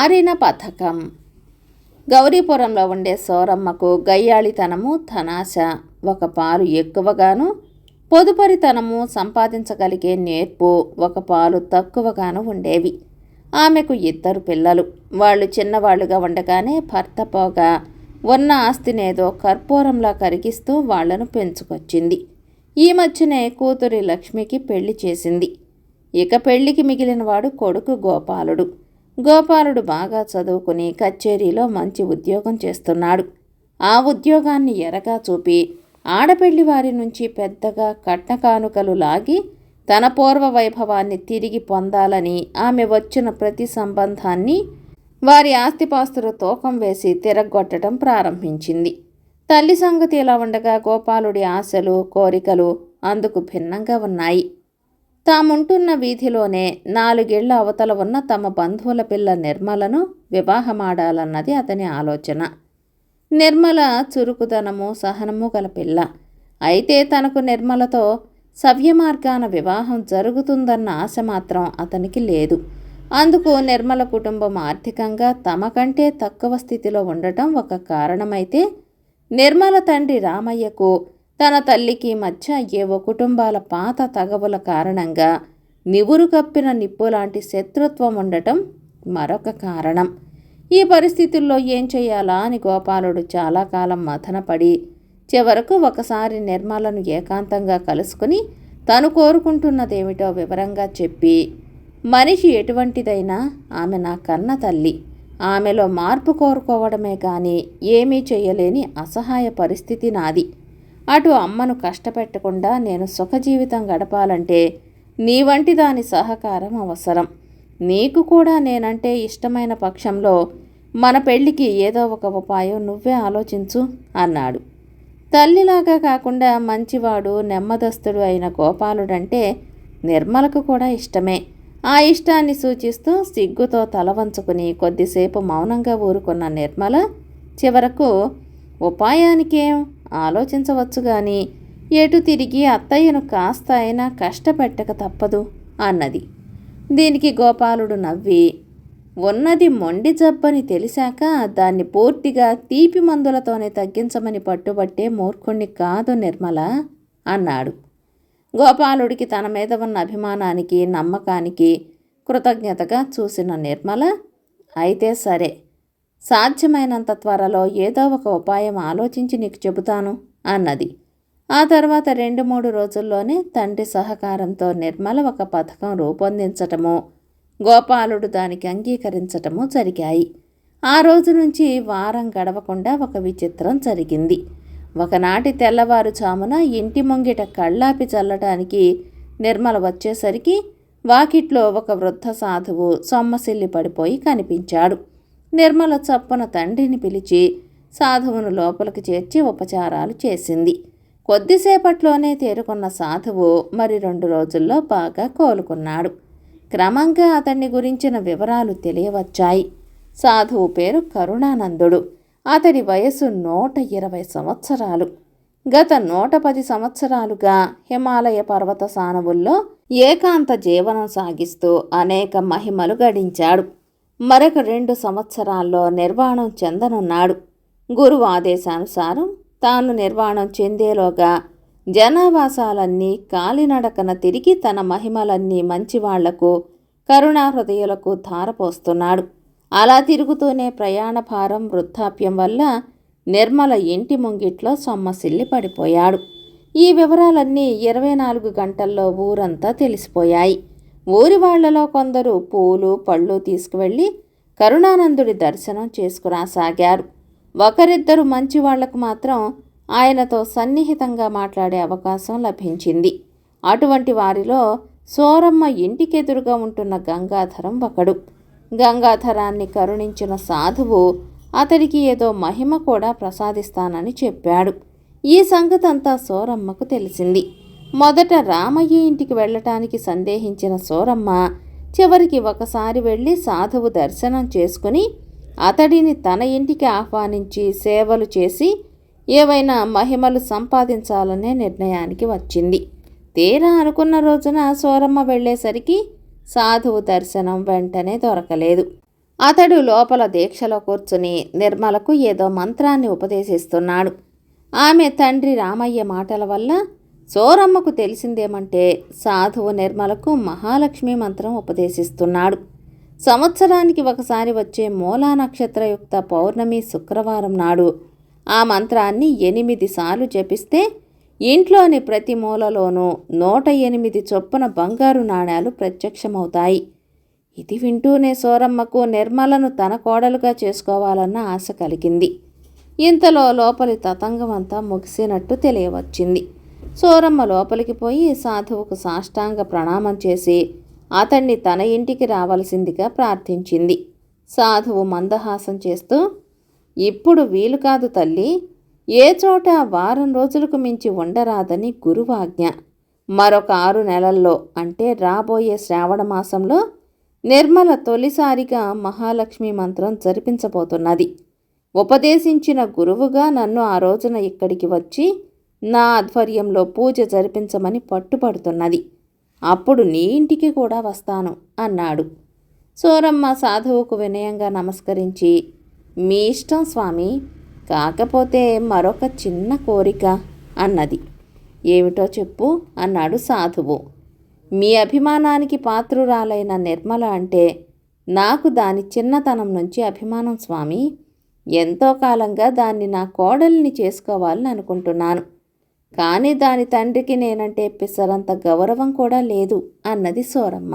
మారిన పథకం. గౌరీపురంలో ఉండే సోరమ్మకు గయ్యాళితనము ధనాశ ఒక పాలు ఎక్కువగాను పొదుపరితనము సంపాదించగలిగే నేర్పు ఒక పాలు తక్కువగాను ఉండేవి. ఆమెకు ఇద్దరు పిల్లలు. వాళ్ళు చిన్నవాళ్ళుగా ఉండగానే భర్త పోగా ఉన్న ఆస్తినేదో కర్పూరంలా కరిగిస్తూ వాళ్ళను పెంచుకొచ్చింది. ఈ మధ్యనే కూతురి లక్ష్మికి పెళ్ళి చేసింది. ఇక పెళ్ళికి మిగిలినవాడు కొడుకు గోపాలుడు. గోపాలుడు బాగా చదువుకుని కచేరీలో మంచి ఉద్యోగం చేస్తున్నాడు. ఆ ఉద్యోగాన్ని ఎరగా చూపి ఆడపెళ్ళి వారి నుంచి పెద్దగా కట్న కానుకలు లాగి తన పూర్వ వైభవాన్ని తిరిగి పొందాలని ఆమె వచ్చిన ప్రతి సంబంధాన్ని వారి ఆస్తిపాస్తులు తూకం వేసి తిరగొట్టడం ప్రారంభించింది. తల్లి సంగతి ఇలా ఉండగా గోపాలుడి ఆశలు కోరికలు అందుకు భిన్నంగా ఉన్నాయి. తాముంటున్న వీధిలోనే నాలుగేళ్ళ అవతల ఉన్న తమ బంధువుల పిల్ల నిర్మలను వివాహమాడాలన్నది అతని ఆలోచన. నిర్మల చురుకుదనము సహనము గల పిల్ల. అయితే తనకు నిర్మలతో సవ్యమార్గాన వివాహం జరుగుతుందన్న ఆశ మాత్రం అతనికి లేదు. అందుకు నిర్మల కుటుంబం ఆర్థికంగా తమ కంటే తక్కువ స్థితిలో ఉండటం ఒక కారణమైతే నిర్మల తండ్రి రామయ్యకు తన తల్లికి మధ్య ఏవో కుటుంబాల పాత తగవుల కారణంగా నివురు కప్పిన నిప్పు లాంటి శత్రుత్వం ఉండటం మరొక కారణం. ఈ పరిస్థితుల్లో ఏం చేయాలా అని గోపాలుడు చాలా కాలం మథనపడి చివరకు ఒకసారి నిర్మలను ఏకాంతంగా కలుసుకుని తను కోరుకుంటున్నదేమిటో వివరంగా చెప్పి మనిషి ఎటువంటిదైనా ఆమె నా కన్న తల్లి. ఆమెలో మార్పు కోరుకోవడమే కానీ ఏమీ చేయలేని అసహాయ పరిస్థితి నాది. అటు అమ్మను కష్టపెట్టకుండా నేను సుఖజీవితం గడపాలంటే నీ వంటి దాని సహకారం అవసరం. నీకు కూడా నేనంటే ఇష్టమైన పక్షంలో మన పెళ్ళికి ఏదో ఒక ఉపాయం నువ్వే ఆలోచించు అన్నాడు. తల్లిలాగా కాకుండా మంచివాడు నెమ్మదస్తుడు అయిన గోపాలుడంటే నిర్మలకు కూడా ఇష్టమే. ఆ ఇష్టాన్ని సూచిస్తూ సిగ్గుతో తల వంచుకుని కొద్దిసేపు మౌనంగా ఊరుకున్న నిర్మల చివరకు ఉపాయానికేం? ఆలోచించవచ్చు గాని ఎటు తిరిగి అత్తయ్యను కాస్త అయినా కష్టపెట్టక తప్పదు అన్నది. దీనికి గోపాలుడు నవ్వి ఉన్నది మొండి జబ్బని తెలిసాక దాన్ని పూర్తిగా తీపి మందులతోనే తగ్గించమని పట్టుబట్టే మూర్ఖుణ్ణి కాదు నిర్మల అన్నాడు. గోపాలుడికి తన మీద ఉన్న అభిమానానికి నమ్మకానికి కృతజ్ఞతగా చూసిన నిర్మల అయితే సరే సాధ్యమైనంత త్వరలో ఏదో ఒక ఉపాయం ఆలోచించి నీకు చెబుతాను అన్నది. ఆ తర్వాత రెండు మూడు రోజుల్లోనే తండ్రి సహకారంతో నిర్మల ఒక పథకం రూపొందించటము గోపాలుడు దానికి అంగీకరించటము జరిగాయి. ఆ రోజు నుంచి వారం గడవకుండా ఒక విచిత్రం జరిగింది. ఒకనాటి తెల్లవారుజామున ఇంటి ముంగిట కళ్ళాపి చల్లటానికి నిర్మల వచ్చేసరికి వాకిట్లో ఒక వృద్ధ సాధువు సొమ్మసిల్లి పడిపోయి కనిపించాడు. నిర్మల చప్పున తండ్రిని పిలిచి సాధువును లోపలికి చేర్చి ఉపచారాలు చేసింది. కొద్దిసేపట్లోనే తేరుకున్న సాధువు మరి రెండు రోజుల్లో బాగా కోలుకున్నాడు. క్రమంగా అతన్ని గురించిన వివరాలు తెలియవచ్చాయి. సాధువు పేరు కరుణానందుడు. అతడి వయసు నూట ఇరవై సంవత్సరాలు. గత నూట పది సంవత్సరాలుగా హిమాలయ పర్వత సానవుల్లో ఏకాంత జీవనం సాగిస్తూ అనేక మహిమలు గడించాడు. మరొక రెండు సంవత్సరాల్లో నిర్వాణం చెందనున్నాడు. గురువు ఆదేశానుసారం తాను నిర్వాణం చెందేలోగా జనావాసాలన్నీ కాలినడకన తిరిగి తన మహిమలన్నీ మంచివాళ్ళకు కరుణాహృదయులకు ధారపోస్తున్నాడు. అలా తిరుగుతూనే ప్రయాణ భారం వృద్ధాప్యం వల్ల నిర్మల ఇంటి ముంగిట్లో సొమ్మసిల్లి పడిపోయాడు. ఈ వివరాలన్నీ ఇరవై నాలుగు గంటల్లో ఊరంతా తెలిసిపోయాయి. ఊరి వాళ్ళలో కొందరు పూలు పళ్ళు తీసుకువెళ్ళి కరుణానందుడి దర్శనం చేసుకురాసాగారు. ఒకరిద్దరు మంచి వాళ్ళకు మాత్రం ఆయనతో సన్నిహితంగా మాట్లాడే అవకాశం లభించింది. అటువంటి వారిలో సోరమ్మ ఇంటికెదురుగా ఉంటున్న గంగాధరం ఒకడు. గంగాధరాన్ని కరుణించిన సాధువు అతడికి ఏదో మహిమ కూడా ప్రసాదిస్తానని చెప్పాడు. ఈ సంగతంతా సోరమ్మకు తెలిసింది. మొదట రామయ్య ఇంటికి వెళ్ళటానికి సందేహించిన సోరమ్మ చివరికి ఒకసారి వెళ్ళి సాధువు దర్శనం చేసుకుని అతడిని తన ఇంటికి ఆహ్వానించి సేవలు చేసి ఏవైనా మహిమలు సంపాదించాలనే నిర్ణయానికి వచ్చింది. తీరా అనుకున్న రోజున సోరమ్మ వెళ్ళేసరికి సాధువు దర్శనం వెంటనే దొరకలేదు. అతడు లోపల దీక్షలో కూర్చుని నిర్మలకు ఏదో మంత్రాన్ని ఉపదేశిస్తున్నాడు. ఆమె తండ్రి రామయ్య మాటల వల్ల సోరమ్మకు తెలిసిందేమంటే సాధువు నిర్మలకు మహాలక్ష్మి మంత్రం ఉపదేశిస్తున్నాడు. సంవత్సరానికి ఒకసారి వచ్చే మూలా నక్షత్రయుక్త పౌర్ణమి శుక్రవారం నాడు ఆ మంత్రాన్ని ఎనిమిది సార్లు జపిస్తే ఇంట్లోని ప్రతి మూలలోనూ నూట ఎనిమిది చొప్పున బంగారు నాణేలు ప్రత్యక్షమవుతాయి. ఇది వింటూనే సోరమ్మకు నిర్మలను తన కోడలుగా చేసుకోవాలన్న ఆశ కలిగింది. ఇంతలో లోపలి తతంగం అంతా ముగిసినట్టు తెలియవచ్చింది. సోరమ్మ లోపలికి పోయి సాధువుకు సాష్టాంగ ప్రణామం చేసి అతన్ని తన ఇంటికి రావలసిందిగా ప్రార్థించింది. సాధువు మందహాసం చేస్తూ ఇప్పుడు వీలు కాదు తల్లి ఏ చోట వారం రోజులకు మించి ఉండరాదని గురువాజ్ఞ. మరొక ఆరు నెలల్లో అంటే రాబోయే శ్రావణ మాసంలో నిర్మల తొలిసారిగా మహాలక్ష్మి మంత్రం జరిపించబోతున్నది. ఉపదేశించిన గురువుగా నన్ను ఆ రోజున ఇక్కడికి వచ్చి నా ఆధ్వర్యంలో పూజ జరిపించమని పట్టుపడుతున్నది. అప్పుడు నీ ఇంటికి కూడా వస్తాను అన్నాడు. సూరమ్మ సాధువుకు వినయంగా నమస్కరించి మీ ఇష్టం స్వామి కాకపోతే మరొక చిన్న కోరిక అన్నది. ఏమిటో చెప్పు అన్నాడు సాధువు. మీ అభిమానానికి పాత్రురాలైన నిర్మల అంటే నాకు దాని చిన్నతనం నుంచి అభిమానం స్వామి. ఎంతో కాలంగా దాన్ని నా కోడల్ని చేసుకోవాలని అనుకుంటున్నాను. కానీ దాని తండ్రికి నేనంటే పిసరంత గౌరవం కూడా లేదు అన్నది సోరమ్మ.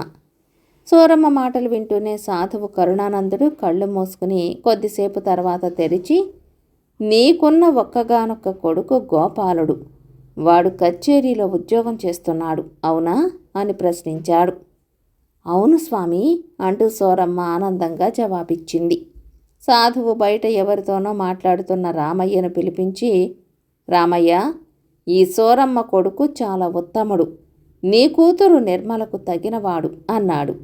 సోరమ్మ మాటలు వింటూనే సాధువు కరుణానందుడు కళ్ళు మూసుకుని కొద్దిసేపు తర్వాత తెరిచి నీకున్న ఒక్కగానొక్క కొడుకు గోపాలుడు. వాడు కచేరీలో ఉద్యోగం చేస్తున్నాడు అవునా? అని ప్రశ్నించాడు. అవును స్వామి అంటూ సోరమ్మ ఆనందంగా జవాబిచ్చింది. సాధువు బయట ఎవరితోనో మాట్లాడుతున్న రామయ్యను పిలిపించి రామయ్య ఈ సోరమ్మ కొడుకు చాలా ఉత్తముడు. నీ కూతురు నిర్మలకు తగినవాడు అన్నాడు.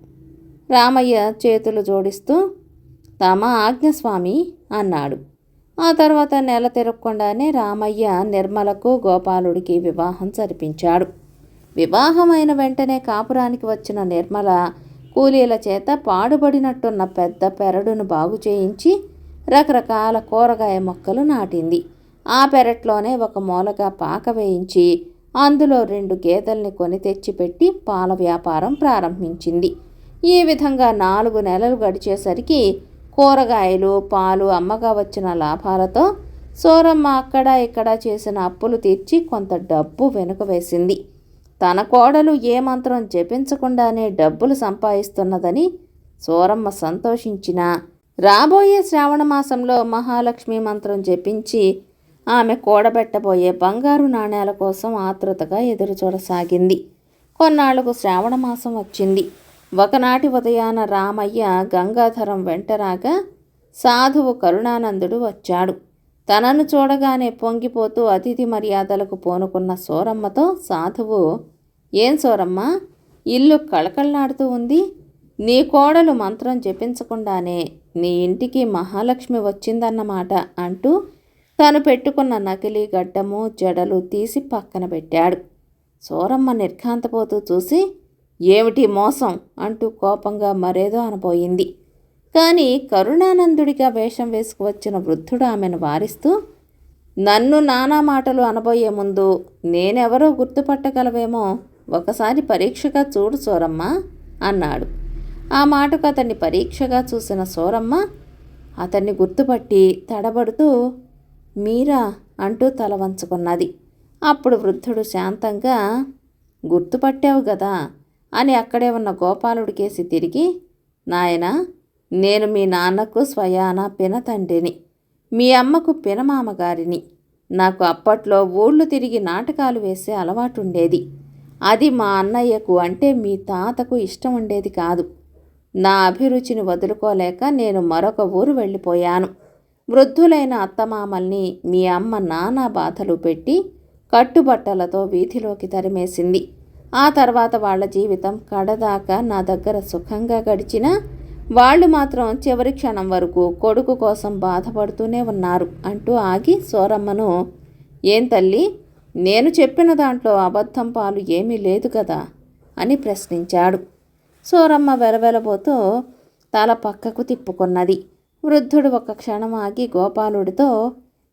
రామయ్య చేతులు జోడిస్తూ తమ ఆజ్ఞస్వామి అన్నాడు. ఆ తర్వాత నెల తిరగకుండానే రామయ్య నిర్మలకు గోపాలుడికి వివాహం జరిపించాడు. వివాహమైన వెంటనే కాపురానికి వచ్చిన నిర్మల కూలీల చేత పాడుబడినట్టున్న పెద్ద పెరడును బాగు చేయించి రకరకాల కూరగాయ మొక్కలు నాటింది. ఆ పెరట్లోనే ఒక మూలగా పాక వేయించి అందులో రెండు గేదెల్ని కొని తెచ్చిపెట్టి పాల వ్యాపారం ప్రారంభించింది. ఈ విధంగా నాలుగు నెలలు గడిచేసరికి కూరగాయలు పాలు అమ్మగా వచ్చిన లాభాలతో సోరమ్మ అక్కడ ఇక్కడ చేసిన అప్పులు తీర్చి కొంత డబ్బు వెనుక వేసింది. తన కోడలు ఏ మంత్రం జపించకుండానే డబ్బులు సంపాదిస్తున్నదని సోరమ్మ సంతోషించిన రాబోయే శ్రావణ మాసంలో మహాలక్ష్మి మంత్రం జపించి ఆమె కూడబెట్టబోయే బంగారు నాణేల కోసం ఆతృతగా ఎదురుచూడసాగింది కొన్నాళ్ళకు శ్రావణ మాసం వచ్చింది. ఒకనాటి ఉదయాన రామయ్య గంగాధరం వెంటరాగా సాధువు కరుణానందుడు వచ్చాడు. తనను చూడగానే పొంగిపోతూ అతిథి మర్యాదలకు పోనుకున్న సోరమ్మతో సాధువు ఏం సోరమ్మ ఇల్లు కళకళలాడుతూ ఉంది. నీ కోడలు మంత్రం జపించకుండానే నీ ఇంటికి మహాలక్ష్మి వచ్చిందన్నమాట అంటూ తాను పెట్టుకున్న నకిలీ గడ్డము జడలు తీసి పక్కన పెట్టాడు. సోరమ్మ నిర్ఘాంతపోతూ చూసి ఏమిటి మోసం? అంటూ కోపంగా మరేదో అనబోయింది. కానీ కరుణానందుడిగా వేషం వేసుకువచ్చిన వృద్ధుడు ఆమెను వారిస్తూ నన్ను నానా మాటలు అనబోయే ముందు నేనెవరో గుర్తుపట్టగలవేమో ఒకసారి పరీక్షగా చూడు సోరమ్మ అన్నాడు. ఆ మాటకు అతన్ని పరీక్షగా చూసిన సోరమ్మ అతన్ని గుర్తుపట్టి తడబడుతూ మీరా అంటూ తల వంచుకున్నది. అప్పుడు వృద్ధుడు శాంతంగా గుర్తుపట్టావు కదా అని అక్కడే ఉన్న గోపాలుడికేసి తిరిగి నాయన నేను మీ నాన్నకు స్వయాన పినతండ్రిని మీ అమ్మకు పినమామగారిని నాకు అప్పట్లో ఊళ్ళు తిరిగి నాటకాలు వేసే అలవాటుండేది. అది మా అన్నయ్యకు అంటే మీ తాతకు ఇష్టం ఉండేది కాదు. నా అభిరుచిని వదులుకోలేక నేను మరొక ఊరు వెళ్ళిపోయాను. వృద్ధులైన అత్తమామల్ని మీ అమ్మ నానా బాధలు పెట్టి కట్టుబట్టలతో వీధిలోకి తరిమేసింది. ఆ తర్వాత వాళ్ళ జీవితం కడదాకా నా దగ్గర సుఖంగా గడిచినా వాళ్ళు మాత్రం చివరి క్షణం వరకు కొడుకు కోసం బాధపడుతూనే ఉన్నారు అంటూ ఆగి సోరమ్మను ఏం తల్లి నేను చెప్పిన దాంట్లో అబద్ధం పాలు ఏమీ లేదు కదా? అని ప్రశ్నించాడు. సోరమ్మ వెరవెలబోతూ తల పక్కకు తిప్పుకున్నది. వృద్ధుడు ఒక క్షణం ఆగి గోపాలుడితో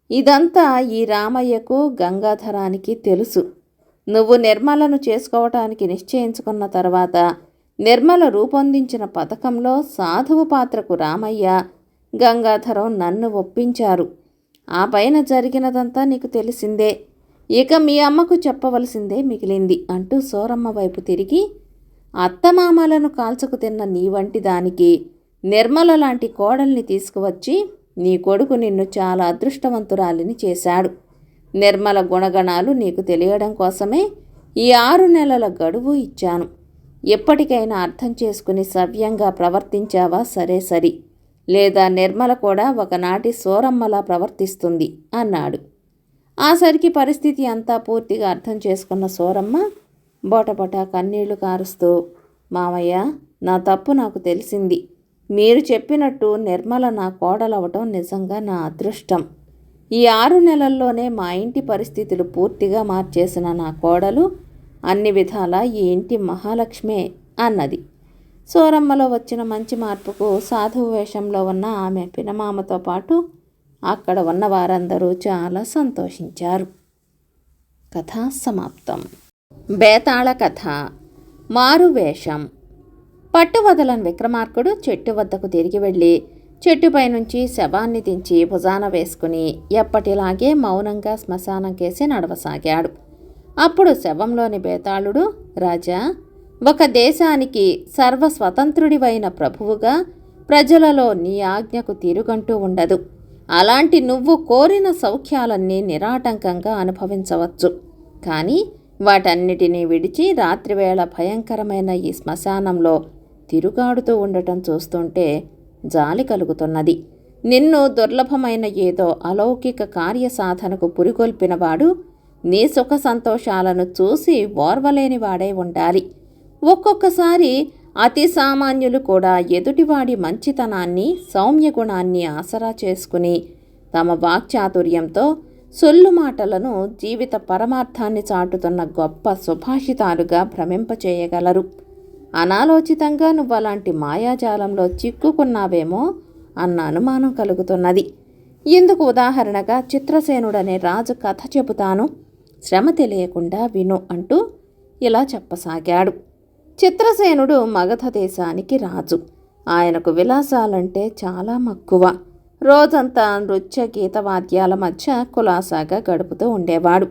ఇదంతా ఈ రామయ్యకు గంగాధరానికి తెలుసు. నువ్వు నిర్మలను చేసుకోవటానికి నిశ్చయించుకున్న తర్వాత నిర్మల రూపొందించిన పథకంలో సాధువు పాత్రకు రామయ్య గంగాధరం నన్ను ఒప్పించారు. ఆ పైన జరిగినదంతా నీకు తెలిసిందే. ఇక మీ అమ్మకు చెప్పవలసిందే మిగిలింది అంటూ సోరమ్మ వైపు తిరిగి అత్తమామలను కాల్చుకు తిన్న నీ వంటి దానికి నిర్మల లాంటి కోడల్ని తీసుకువచ్చి నీ కొడుకు నిన్ను చాలా అదృష్టవంతురాలిని చేశాడు. నిర్మల గుణగణాలు నీకు తెలియడం కోసమే ఈ ఆరు నెలల గడువు ఇచ్చాను. ఎప్పటికైనా అర్థం చేసుకుని సవ్యంగా ప్రవర్తించావా? సరే సరి. లేదా నిర్మల కూడా ఒకనాటి సోరమ్మలా ప్రవర్తిస్తుంది అన్నాడు. ఆ సరికి పరిస్థితి అంతా పూర్తిగా అర్థం చేసుకున్న సోరమ్మ బొటబొట కన్నీళ్ళు కారుస్తూ మామయ్య నా తప్పు నాకు తెలిసింది. మీరు చెప్పినట్టు నిర్మల నా కోడలవటం నిజంగా నా అదృష్టం. ఈ ఆరు నెలల్లోనే మా ఇంటి పరిస్థితులు పూర్తిగా మార్చేసిన నా కోడలు అన్ని విధాలా ఈ ఇంటి మహాలక్ష్మే అన్నది. సోరమ్మలో వచ్చిన మంచి మార్పుకు సాధువు వేషంలో ఉన్న ఆమె పినమామతో పాటు అక్కడ ఉన్న వారందరూ చాలా సంతోషించారు. కథ సమాప్తం. బేతాళ కథ. మారువేషం పట్టు వదలని విక్రమార్కుడు చెట్టు వద్దకు తిరిగి వెళ్ళి చెట్టుపై నుంచి శవాన్ని దించి భుజాన వేసుకుని ఎప్పటిలాగే మౌనంగా శ్మశానం కేసి నడవసాగాడు. అప్పుడు శవంలోని బేతాళుడు రాజా ఒక దేశానికి సర్వస్వతంత్రుడివైన ప్రభువుగా ప్రజలలో నీ ఆజ్ఞకు తిరుగంటూ ఉండదు. అలాంటి నువ్వు కోరిన సౌఖ్యాలన్నీ నిరాటంకంగా అనుభవించవచ్చు. కానీ వాటన్నిటినీ విడిచి రాత్రివేళ భయంకరమైన ఈ శ్మశానంలో తిరుగాడుతూ ఉండటం చూస్తుంటే జాలి కలుగుతున్నది. నిన్ను దుర్లభమైన ఏదో అలౌకిక కార్యసాధనకు పురికొల్పినవాడు నీ సుఖ సంతోషాలను చూసి ఓర్వలేనివాడై ఉండాలి. ఒక్కొక్కసారి అతి సామాన్యులు కూడా ఎదుటివాడి మంచితనాన్ని సౌమ్య గుణాన్ని ఆసరా చేసుకుని తమ వాక్చాతుర్యంతో సొల్లు మాటలను జీవిత పరమార్థాన్ని చాటుతున్న గొప్ప సుభాషితాలుగా భ్రమింపచేయగలరు. అనాలోచితంగా నువ్వు అలాంటి మాయాజాలంలో చిక్కుకున్నావేమో అన్న అనుమానం కలుగుతున్నది. ఇందుకు ఉదాహరణగా చిత్రసేనుడనే రాజు కథ చెబుతాను. శ్రమ తెలియకుండా విను అంటూ ఇలా చెప్పసాగాడు. చిత్రసేనుడు మగధ దేశానికి రాజు. ఆయనకు విలాసాలంటే చాలా మక్కువ. రోజంతా నృత్య గీతవాద్యాల మధ్య కులాసాగా గడుపుతూ ఉండేవాడు.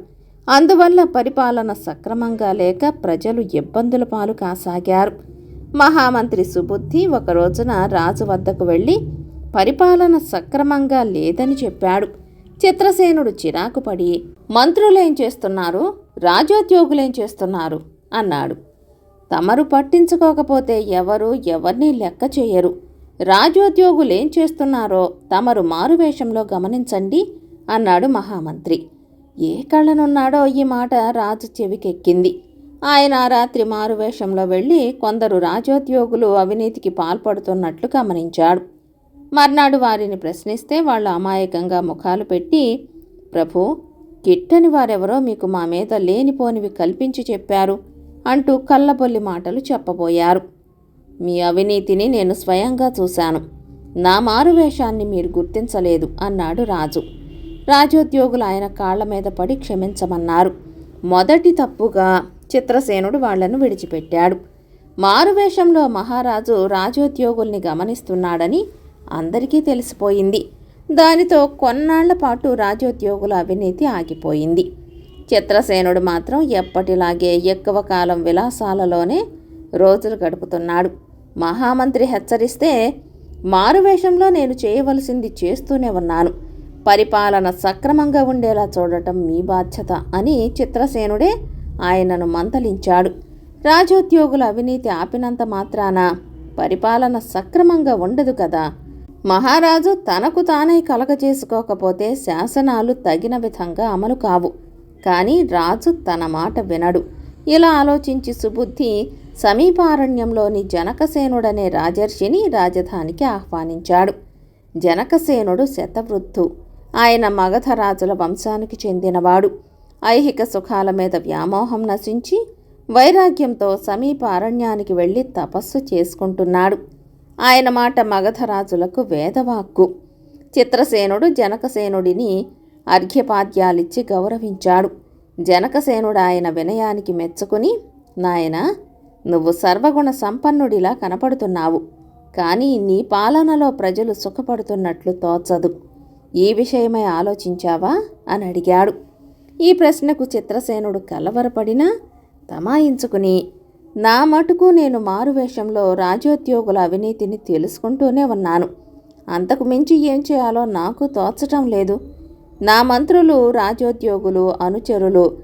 అందువల్ల పరిపాలన సక్రమంగా లేక ప్రజలు ఇబ్బందుల పాలు కాసాగారు. మహామంత్రి సుబుద్ధి ఒక రోజున రాజు వద్దకు వెళ్ళి పరిపాలన సక్రమంగా లేదని చెప్పాడు. చిత్రసేనుడు చిరాకుపడి మంత్రులేం చేస్తున్నారు? రాజోద్యోగులేం చేస్తున్నారు? అన్నాడు. తమరు పట్టించుకోకపోతే ఎవరు ఎవరిని లెక్క చేయరు. రాజోద్యోగులేం చేస్తున్నారో తమరు మారువేషంలో గమనించండి అన్నాడు మహామంత్రి. ఏ కళ్ళనున్నాడో ఈ మాట రాజు చెవికెక్కింది. ఆయన రాత్రి మారువేషంలో వెళ్ళి కొందరు రాజోద్యోగులు అవినీతికి పాల్పడుతున్నట్లు గమనించాడు. మర్నాడు వారిని ప్రశ్నిస్తే వాళ్ళు అమాయకంగా ముఖాలు పెట్టి ప్రభు కిట్టని వారెవరో మీకు మా మీద లేనిపోనివి కల్పించి చెప్పారు అంటూ కళ్ళబొల్లి మాటలు చెప్పబోయారు. మీ అవినీతిని నేను స్వయంగా చూశాను. నా మారువేషాన్ని మీరు గుర్తించలేదు అన్నాడు రాజు. రాజోద్యోగులు ఆయన కాళ్ళ మీద పడి క్షమించమన్నారు. మొదటి తప్పుగా చిత్రసేనుడు వాళ్ళను విడిచిపెట్టాడు. మారువేషంలో మహారాజు రాజోద్యోగుల్ని గమనిస్తున్నాడని అందరికీ తెలిసిపోయింది. దానితో కొన్నాళ్ళ పాటు రాజోద్యోగుల అవినీతి ఆగిపోయింది. చిత్రసేనుడు మాత్రం ఎప్పటిలాగే ఎక్కువ కాలం విలాసాలలోనే రోజులు గడుపుతున్నాడు. మహామంత్రి హెచ్చరిస్తే మారువేషంలో నేను చేయవలసింది చేస్తూనే ఉన్నాను. పరిపాలన సక్రమంగా ఉండేలా చూడటం మీ బాధ్యత అని చిత్రసేనుడే ఆయనను మంతలించాడు రాజోద్యోగుల అవినీతి ఆపినంత మాత్రాన పరిపాలన సక్రమంగా ఉండదు కదా. మహారాజు తనకు తానే కలగజేసుకోకపోతే శాసనాలు తగిన విధంగా అమలు కావు. కానీ రాజు తన మాట వినడు. ఇలా ఆలోచించి సుబుద్ధి సమీపారణ్యంలోని జనకసేనుడనే రాజర్షిని రాజధానికి ఆహ్వానించాడు. జనకసేనుడు శతవృద్ధు. ఆయన మగధరాజుల వంశానికి చెందినవాడు. ఐహిక సుఖాల మీద వ్యామోహం నశించి వైరాగ్యంతో సమీప అరణ్యానికి వెళ్ళి తపస్సు చేసుకుంటున్నాడు. ఆయన మాట మగధరాజులకు వేదవాక్కు. చిత్రసేనుడు జనకసేనుడిని అర్ఘ్యపాద్యాలిచ్చి గౌరవించాడు. జనకసేనుడు ఆయన వినయానికి మెచ్చుకుని నాయన నువ్వు సర్వగుణ సంపన్నుడిలా కనపడుతున్నావు. కానీ నీ పాలనలో ప్రజలు సుఖపడుతున్నట్లు తోచదు. ఈ విషయమై ఆలోచించావా? అని అడిగాడు. ఈ ప్రశ్నకు చిత్రసేనుడు కలవరపడినా తమాయించుకుని నా మటుకు నేను మారువేషంలో రాజోద్యోగుల అవినీతిని తెలుసుకుంటూనే ఉన్నాను. అంతకు మించి ఏం చేయాలో నాకు తోచటం లేదు. నా మంత్రులు రాజోద్యోగులు అనుచరులు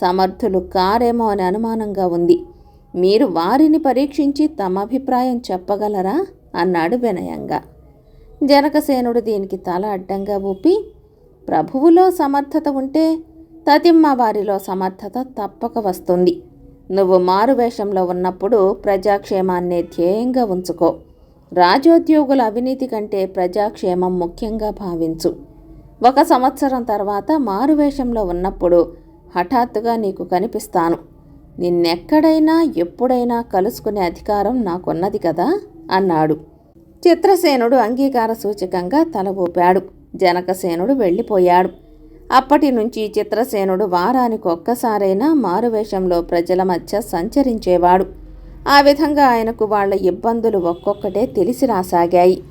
సమర్థులు కారేమో అని అనుమానంగా ఉంది. మీరు వారిని పరీక్షించి తమ అభిప్రాయం చెప్పగలరా? అన్నాడు వినయంగా. జనకసేనుడు దీనికి తల అడ్డంగా ఊపి ప్రభువులో సమర్థత ఉంటే తతిమ్మ వారిలో సమర్థత తప్పక వస్తుంది. నువ్వు మారువేషంలో ఉన్నప్పుడు ప్రజాక్షేమాన్నే ధ్యేయంగా ఉంచుకో. రాజోద్యోగుల అవినీతి కంటే ప్రజాక్షేమం ముఖ్యంగా భావించు. ఒక సంవత్సరం తర్వాత మారువేషంలో ఉన్నప్పుడు హఠాత్తుగా నీకు కనిపిస్తాను. నిన్నెక్కడైనా ఎప్పుడైనా కలుసుకునే అధికారం నాకున్నది కదా అన్నాడు. చిత్రసేనుడు అంగీకార సూచకంగా తల ఊపాడు. జనకసేనుడు వెళ్ళిపోయాడు. అప్పటి నుంచి చిత్రసేనుడు వారానికి ఒక్కసారైనా మారువేషంలో ప్రజల మధ్య సంచరించేవాడు. ఆ విధంగా ఆయనకు వాళ్ళ ఇబ్బందులు ఒక్కొక్కటే తెలిసి రాసాగాయి.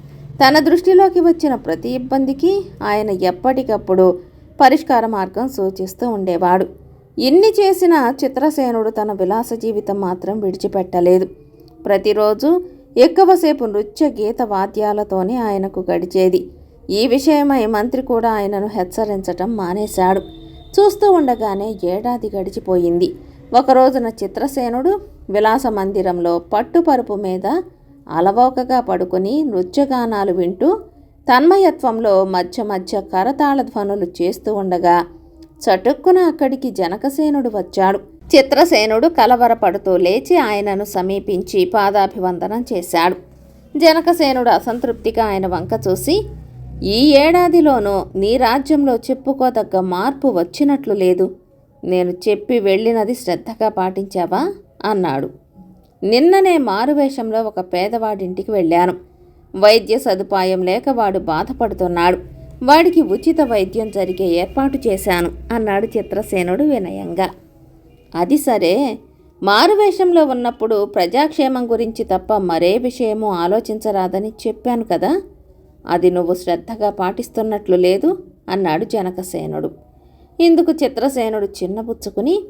తన దృష్టిలోకి వచ్చిన ప్రతి ఇబ్బందికి ఆయన ఎప్పటికప్పుడు పరిష్కార మార్గం సూచిస్తూ ఉండేవాడు. ఇన్ని చేసిన చిత్రసేనుడు తన విలాస జీవితం మాత్రం విడిచిపెట్టలేదు. ప్రతిరోజు ఎక్కువసేపు నృత్య గీత వాద్యాలతోనే ఆయనకు గడిచేది. ఈ విషయమై మంత్రి కూడా ఆయనను హెచ్చరించటం మానేశాడు. చూస్తూ ఉండగానే ఏడాది గడిచిపోయింది. ఒకరోజున చిత్రసేనుడు విలాస మందిరంలో పట్టుపరుపు మీద అలవోకగా పడుకుని నృత్యగానాలు వింటూ తన్మయత్వంలో మధ్య మధ్య కరతాళ ధ్వనులు చేస్తూ ఉండగా చటుక్కున అక్కడికి జనకసేనుడు వచ్చాడు. చిత్రసేనుడు కలవరపడుతూ లేచి ఆయనను సమీపించి పాదాభివందనం చేశాడు. జనకసేనుడు అసంతృప్తిగా ఆయన వంక చూసి ఈ ఏడాదిలోనూ నీ రాజ్యంలో చెప్పుకోదగ్గ మార్పు వచ్చినట్లు లేదు. నేను చెప్పి వెళ్ళినది శ్రద్ధగా పాటించావా? అన్నాడు. నిన్ననే మారువేషంలో ఒక పేదవాడింటికి వెళ్ళాను. వైద్య సదుపాయం లేక వాడు బాధపడుతున్నాడు. వాడికి ఉచిత వైద్యం జరిగే ఏర్పాటు చేశాను అన్నాడు చిత్రసేనుడు వినయంగా. అది సరే. మారువేషంలో ఉన్నప్పుడు ప్రజాక్షేమం గురించి తప్ప మరే విషయమూ ఆలోచించరాదని చెప్పాను కదా. అది నువ్వు శ్రద్ధగా పాటిస్తున్నట్లు లేదు అన్నాడు జనకసేనుడు. ఇందుకు చిత్రసేనుడు చిన్నబుచ్చుకుని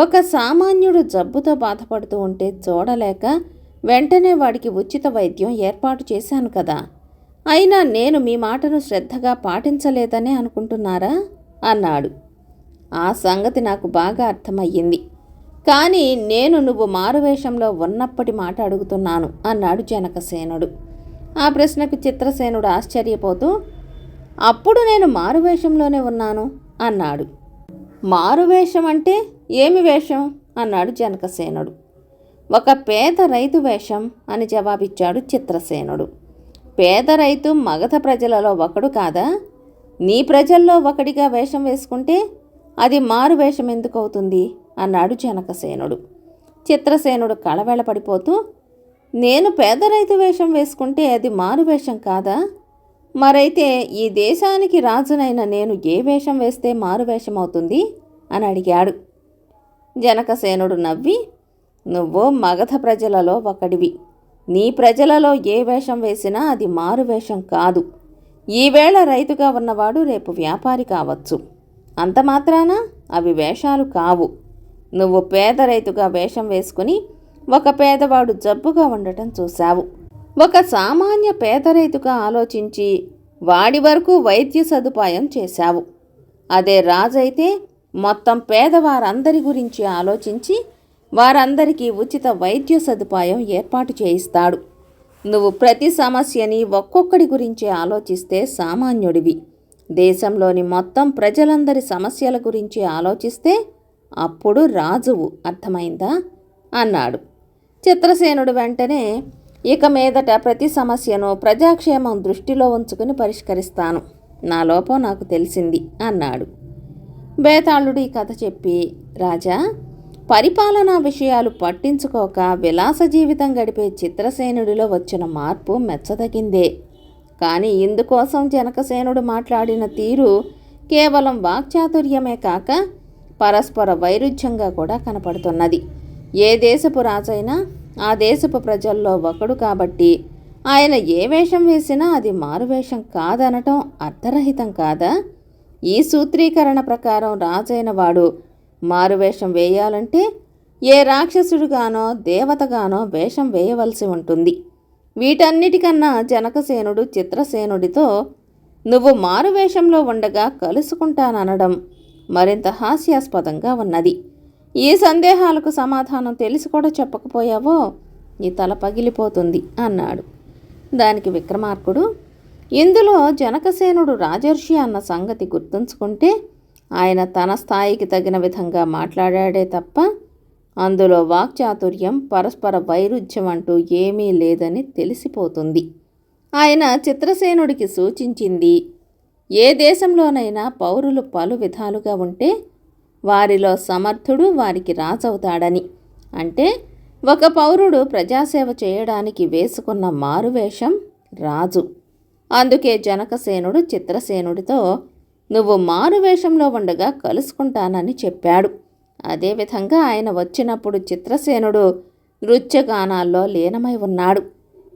ఒక సామాన్యుడు జబ్బుతో బాధపడుతూ ఉంటే చూడలేక వెంటనే వాడికి ఉచిత వైద్యం ఏర్పాటు చేశాను కదా. అయినా నేను మీ మాటను శ్రద్ధగా పాటించలేదనే అనుకుంటున్నారా? అన్నాడు. ఆ సంగతి నాకు బాగా అర్థమయ్యింది. కానీ నేను నువ్వు మారువేషంలో ఉన్నప్పటి మాట అడుగుతున్నాను అన్నాడు జనకసేనుడు. ఆ ప్రశ్నకు చిత్రసేనుడు ఆశ్చర్యపోతూ అప్పుడు నేను మారువేషంలోనే ఉన్నాను అన్నాడు. మారువేషం అంటే ఏమి వేషం? అన్నాడు జనకసేనుడు. ఒక పేద రైతు వేషం అని జవాబిచ్చాడు చిత్రసేనుడు. పేద రైతు మగధ ప్రజలలో ఒకడు కాదా? నీ ప్రజల్లో ఒకడిగా వేషం వేసుకుంటే అది మారు వేషం ఎందుకు అవుతుంది? అన్నాడు జనకసేనుడు. చిత్రసేనుడు కళవెళపడిపోతూ నేను పేద రైతు వేషం వేసుకుంటే అది మారు వేషం కాదా? మరైతే ఈ దేశానికి రాజునైన నేను ఏ వేషం వేస్తే మారు వేషం అవుతుంది? అని అడిగాడు. జనకసేనుడు నవ్వి నువ్వు మగధ ప్రజలలో ఒకడివి. నీ ప్రజలలో ఏ వేషం వేసినా అది మారు వేషం కాదు. ఈవేళ రైతుగా ఉన్నవాడు రేపు వ్యాపారి కావచ్చు. అంత మాత్రాన? అవి వేషాలు కావు. నువ్వు పేద రైతుగా వేషం వేసుకుని ఒక పేదవాడు జబ్బుగా ఉండటం చూశావు. ఒక సామాన్య పేద రైతుగా ఆలోచించి వాడి వరకు వైద్య సదుపాయం చేశావు. అదే రాజైతే మొత్తం పేదవారందరి గురించి ఆలోచించి వారందరికీ ఉచిత వైద్య సదుపాయం ఏర్పాటు చేయిస్తాడు. నువ్వు ప్రతి సమస్యని ఒక్కొక్కడి గురించి ఆలోచిస్తే సామాన్యుడివి. దేశంలోని మొత్తం ప్రజలందరి సమస్యల గురించి ఆలోచిస్తే అప్పుడు రాజువు అర్థమైందా? అన్నాడు. చిత్రసేనుడు వెంటనే ఇక మీదట ప్రతి సమస్యను ప్రజాక్షేమం దృష్టిలో ఉంచుకుని పరిష్కరిస్తాను. నా లోపం నాకు తెలిసింది అన్నాడు. బేతాళుడు ఈ కథ చెప్పి రాజా పరిపాలనా విషయాలు పట్టించుకోక విలాస జీవితం గడిపే చిత్రసేనుడిలో వచ్చిన మార్పు మెచ్చదగిందే. కానీ ఇందుకోసం జనకసేనుడు మాట్లాడిన తీరు కేవలం వాక్చాతుర్యమే కాక పరస్పర వైరుధ్యంగా కూడా కనపడుతున్నది. ఏ దేశపు రాజైనా ఆ దేశపు ప్రజల్లో ఒకడు కాబట్టి ఆయన ఏ వేషం వేసినా అది మారువేషం కాదనటం అర్థరహితం కాదా? ఈ సూత్రీకరణ ప్రకారం రాజైన వాడు మారువేషం వేయాలంటే ఏ రాక్షసుడుగానో దేవతగానో వేషం వేయవలసి ఉంటుంది. వీటన్నిటికన్నా జనకసేనుడు చిత్రసేనుడితో నువ్వు మారువేషంలో ఉండగా కలుసుకుంటాననడం మరింత హాస్యాస్పదంగా ఉన్నది. ఈ సందేహాలకు సమాధానం తెలిసి కూడా చెప్పకపోయావో? నీ తల పగిలిపోతుంది అన్నాడు. దానికి విక్రమార్కుడు ఇందులో జనకసేనుడు రాజర్షి అన్న సంగతి గుర్తుంచుకుంటే ఆయన తన స్థాయికి తగిన విధంగా మాట్లాడాడే తప్ప అందులో వాక్చాతుర్యం పరస్పర వైరుధ్యం అంటూ ఏమీ లేదని తెలిసిపోతుంది. ఆయన చిత్రసేనుడికి సూచించింది ఏ దేశంలోనైనా పౌరులు పలు విధాలుగా ఉంటే వారిలో సమర్థుడు వారికి రాజవుతాడని. అంటే ఒక పౌరుడు ప్రజాసేవ చేయడానికి వేసుకున్న మారువేషం రాజు. అందుకే జనకసేనుడు చిత్రసేనుడితో నువ్వు మారువేషంలో ఉండగా కలుసుకుంటానని చెప్పాడు. అదేవిధంగా ఆయన వచ్చినప్పుడు చిత్రసేనుడు నృత్యగానాల్లో లీనమై ఉన్నాడు.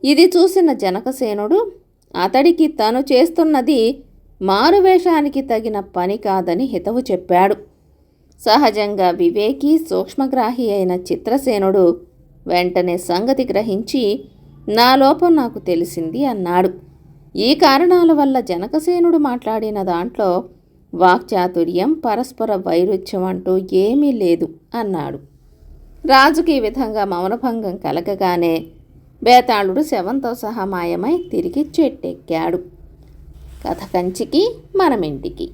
ఇది చూసిన జనకసేనుడు అతడికి తను చేస్తున్నది మారువేషానికి తగిన పని కాదని హితవు చెప్పాడు. సహజంగా వివేకి సూక్ష్మగ్రాహి అయిన చిత్రసేనుడు వెంటనే సంగతి గ్రహించి నా లోపం నాకు తెలిసింది అన్నాడు. ఈ కారణాల వల్ల జనకసేనుడు మాట్లాడిన దాంట్లో వాక్చాతుర్యం పరస్పర వైరుధ్యం అంటూ ఏమీ లేదు అన్నాడు. రాజుకి ఈ విధంగా మౌనభంగం కలగగానే బేతాళుడు శవంతో సహా మాయమై తిరిగి చెట్టెక్కాడు. కథ కంచికి మనమింటికి.